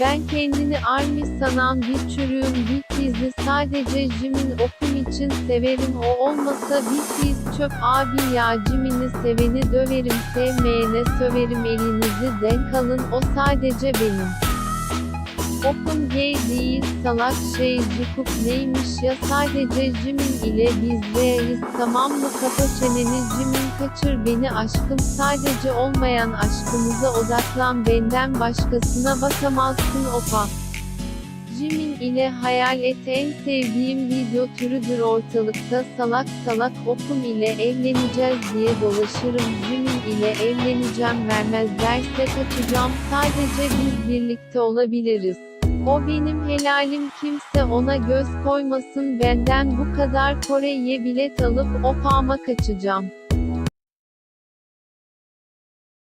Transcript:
Ben kendini army sanan bir çürüğüm bir dizi sadece Jimin okum için severim o olmasa bir tiz çöp abi ya Jimin'i seveni döverim sevmeyene söverim elinizi denk alın o sadece benim. Okum gay değil salak şey cukuk neymiş ya? Sadece Jimin ile bizdeyiz tamam mı? Kapa çeneni Jimin kaçır beni aşkım. Sadece olmayan aşkımıza odaklan. Benden başkasına bakamazsın opa. Jimin ile hayal et. En sevdiğim video türüdür ortalıkta. Salak salak okum ile evleneceğiz diye dolaşırım. Jimin ile evleneceğim vermezlerse kaçacağım. Sadece biz birlikte olabiliriz. O benim helalim kimse ona göz koymasın benden bu kadar Kore'ye bilet alıp opama kaçacağım.